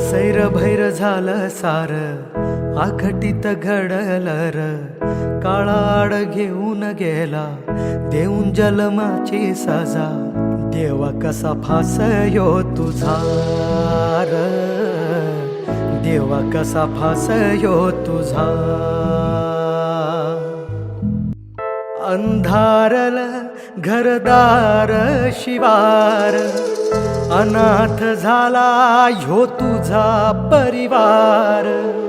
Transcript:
सैर भैर झालं सार आखटीत घडलर. र काळाड घेऊन गेला देऊन जलमाची सजा. देवा कसा फास यो तुझा र. देवा कसा फास यो तुझा अंधारल घरदार शिवार. अनाथ झाला ह्यो तुझा परिवार.